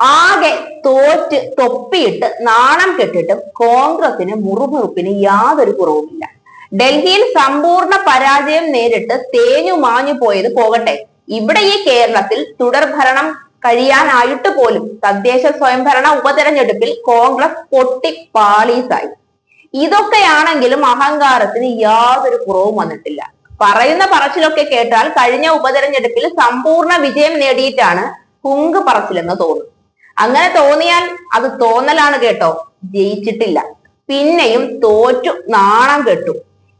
ആകെ തോറ്റ് തൊപ്പിയിട്ട് നാണം കെട്ടിട്ടും കോൺഗ്രസിന് മുറുമുറുപ്പിന് യാതൊരു കുറവുമില്ല. ഡൽഹിയിൽ സമ്പൂർണ പരാജയം നേരിട്ട് തേഞ്ഞു മാഞ്ഞു പോയത് പോകട്ടെ. ഇവിടെ ഈ കേരളത്തിൽ തുടർഭരണം കഴിയാനായിട്ട് പോലും തദ്ദേശ സ്വയംഭരണ ഉപതെരഞ്ഞെടുപ്പിൽ കോൺഗ്രസ് പൊട്ടി പാളീസായി ഇതൊക്കെയാണെങ്കിലും അഹങ്കാരത്തിന് യാതൊരു കുറവും വന്നിട്ടില്ല. പറയുന്ന പറച്ചിലൊക്കെ കേട്ടാൽ കഴിഞ്ഞ ഉപതെരഞ്ഞെടുപ്പിൽ സമ്പൂർണ വിജയം നേടിയിട്ടാണ് കുങ്ക് പറച്ചിലെന്ന് തോന്നും അങ്ങനെ തോന്നിയാൽ അത് തോന്നലാണ് കേട്ടോ. ജയിച്ചിട്ടില്ല. പിന്നെയും തോറ്റു നാണം കെട്ടു.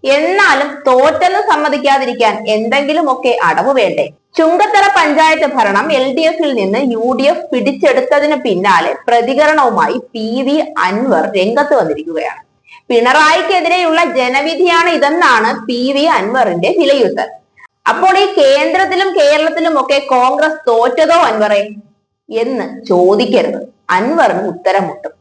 എന്നാലും തോറ്റെന്ന് സമ്മതിക്കാതിരിക്കാൻ എന്തെങ്കിലുമൊക്കെ അടവ് വേണ്ടേ. ചുങ്കത്തറ പഞ്ചായത്ത് ഭരണം എൽ ഡി എഫിൽ നിന്ന് യു ഡി എഫ് പിടിച്ചെടുത്തതിന് പിന്നാലെ പ്രതികരണവുമായി പി വി അൻവർ രംഗത്ത് വന്നിരിക്കുകയാണ്. പിണറായിക്കെതിരെയുള്ള ജനവിധിയാണ് ഇതെന്നാണ് പി വി അൻവറിന്റെ വിലയിരുത്തൽ. അപ്പോൾ ഈ കേന്ദ്രത്തിലും കേരളത്തിലും ഒക്കെ കോൺഗ്രസ് തോറ്റതോ അൻവറെ? എന്ന് ചോദിക്കരുത്. അൻവറിന് ഉത്തരം മുട്ടും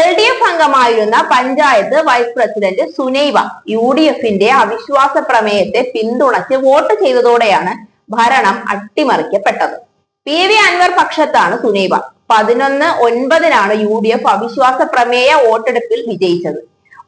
എൽ ഡി എഫ് അംഗമായിരുന്ന panchayat vice president Sunaiva U D എഫിന്റെ അവിശ്വാസ പ്രമേയത്തെ പിന്തുണച്ച് വോട്ട് ചെയ്തതോടെയാണ് ഭരണം അട്ടിമറിക്കപ്പെട്ടത്. പി വി അൻവർ പക്ഷത്താണ് സുനൈവ പതിനൊന്ന് ഒൻപതിനാണ് യു ഡി എഫ് അവിശ്വാസ പ്രമേയ വോട്ടെടുപ്പിൽ വിജയിച്ചത്.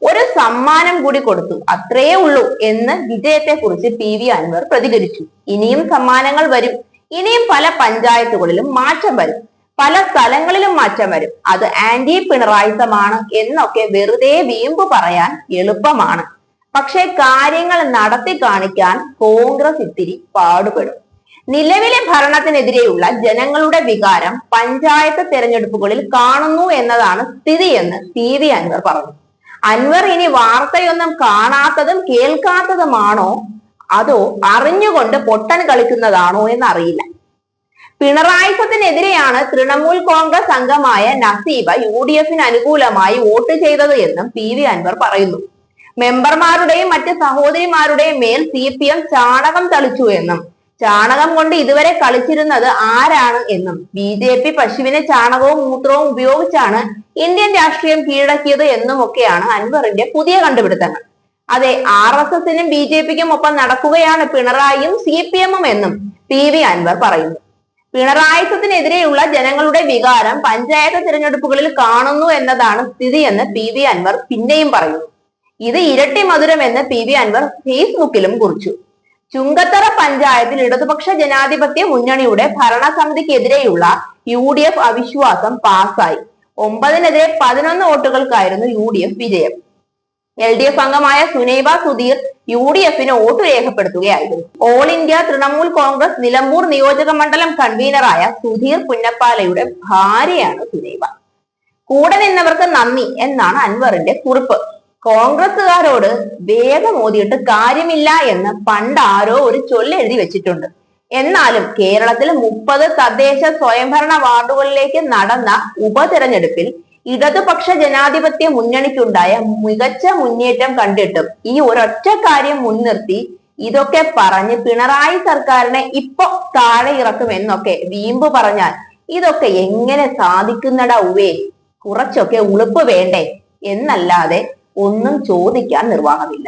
ഒരു സമ്മാനം കൂടി കൊടുത്തു. അത്രയേ ഉള്ളൂ എന്ന് വിജയത്തെ കുറിച്ച് പി വി അൻവർ പ്രതികരിച്ചു. ഇനിയും സമ്മാനങ്ങൾ വരും. ഇനിയും പല പഞ്ചായത്തുകളിലും മാറ്റം വരും. പല സ്ഥലങ്ങളിലും മാറ്റം വരും. അത് ആന്റി പിണറായിസമാണ് എന്നൊക്കെ വെറുതെ വീമ്പ് പറയാൻ എളുപ്പമാണ്. പക്ഷെ കാര്യങ്ങൾ നടത്തി കാണിക്കാൻ കോൺഗ്രസ് ഇത്തിരി പാടുപെടും. നിലവിലെ ഭരണത്തിനെതിരെയുള്ള ജനങ്ങളുടെ വികാരം പഞ്ചായത്ത് തെരഞ്ഞെടുപ്പുകളിൽ കാണുന്നു എന്നതാണ് സ്ഥിതി എന്ന് പി വി അൻവർ പറഞ്ഞു. അൻവർ ഇനി വാർത്തയൊന്നും കാണാത്തതും കേൾക്കാത്തതുമാണോ അതോ അറിഞ്ഞുകൊണ്ട് പൊട്ടൻ കളിക്കുന്നതാണോ എന്നറിയില്ല. പിണറായിസത്തിനെതിരെയാണ് തൃണമൂൽ കോൺഗ്രസ് അംഗമായ നസീബ യു ഡി എഫിന് അനുകൂലമായി വോട്ട് ചെയ്തത് എന്നും പി വി അൻവർ പറയുന്നു. മെമ്പർമാരുടെയും മറ്റ് സഹോദരിമാരുടെയും മേൽ സി പി എം ചാണകം തളിച്ചു എന്നും ചാണകം കൊണ്ട് ഇതുവരെ കളിച്ചിരുന്നത് ആരാണ് എന്നും ബി ജെ പി പശുവിനെ ചാണകവും മൂത്രവും ഉപയോഗിച്ചാണ് ഇന്ത്യൻ രാഷ്ട്രീയം കീഴടക്കിയത് എന്നും ഒക്കെയാണ് അൻവറിന്റെ പുതിയ കണ്ടുപിടുത്തങ്ങൾ. അതെ ആർ എസ് എസിനും ബി ജെ പിക്കും ഒപ്പം നടക്കുകയാണ് പിണറായിയും സി പി എമ്മും എന്നും പി വി അൻവർ പറയുന്നു. പിണറായിസത്തിനെതിരെയുള്ള ജനങ്ങളുടെ വികാരം പഞ്ചായത്ത് തിരഞ്ഞെടുപ്പുകളിൽ കാണുന്നു എന്നതാണ് സ്ഥിതി എന്ന് പി വി അൻവർ പിന്നെയും പറയുന്നു. ഇത് ഇരട്ടി മധുരം എന്ന് പി വി അൻവർ ഫേസ്ബുക്കിലും കുറിച്ചു. ചുങ്കത്തറ പഞ്ചായത്തിൽ ഇടതുപക്ഷ ജനാധിപത്യ മുന്നണിയുടെ ഭരണസമിതിക്കെതിരെയുള്ള യു ഡി എഫ് അവിശ്വാസം പാസായി ഒമ്പതിനെതിരെ പതിനൊന്ന് വോട്ടുകൾക്കായിരുന്നു യു ഡി എഫ് വിജയം. എൽ ഡി എഫ് അംഗമായ സുനൈബ സുധീർ യു ഡി എഫിന് വോട്ട് രേഖപ്പെടുത്തുകയായിരുന്നു. ഓൾ ഇന്ത്യ തൃണമൂൽ കോൺഗ്രസ് നിലമ്പൂർ നിയോജക മണ്ഡലം കൺവീനറായ സുധീർ പുന്നപ്പാലയുടെ ഭാര്യയാണ് സുനൈബ. കൂടെ നിന്നവർക്ക് നന്ദി എന്നാണ് അൻവറിന്റെ കുറിപ്പ്. കോൺഗ്രസുകാരോട് വേഗം ഓതിയിട്ട് കാര്യമില്ല എന്ന് പണ്ട് ആരോ ഒരു ചൊല്ലെഴുതി വെച്ചിട്ടുണ്ട്. എന്നാലും കേരളത്തിൽ മുപ്പത് തദ്ദേശ സ്വയംഭരണ വാർഡുകളിലേക്ക് നടന്ന ഉപതെരഞ്ഞെടുപ്പിൽ ഇടതുപക്ഷ ജനാധിപത്യ മുന്നണിക്കുണ്ടായ മികച്ച മുന്നേറ്റം കണ്ടിട്ടും ഈ ഒരൊറ്റ കാര്യം മുൻനിർത്തി ഇതൊക്കെ പറഞ്ഞ് പിണറായി സർക്കാരിനെ ഇപ്പൊ താഴെ ഇറക്കും എന്നൊക്കെ വീമ്പ് പറഞ്ഞാൽ ഇതൊക്കെ എങ്ങനെ സാധിക്കുന്നടാ ഉവേ? കുറച്ചൊക്കെ ഉളുപ്പ് വേണ്ടേ? എന്നല്ലാതെ ഒന്നും ചോദിക്കാൻ നിർവാഹമില്ല.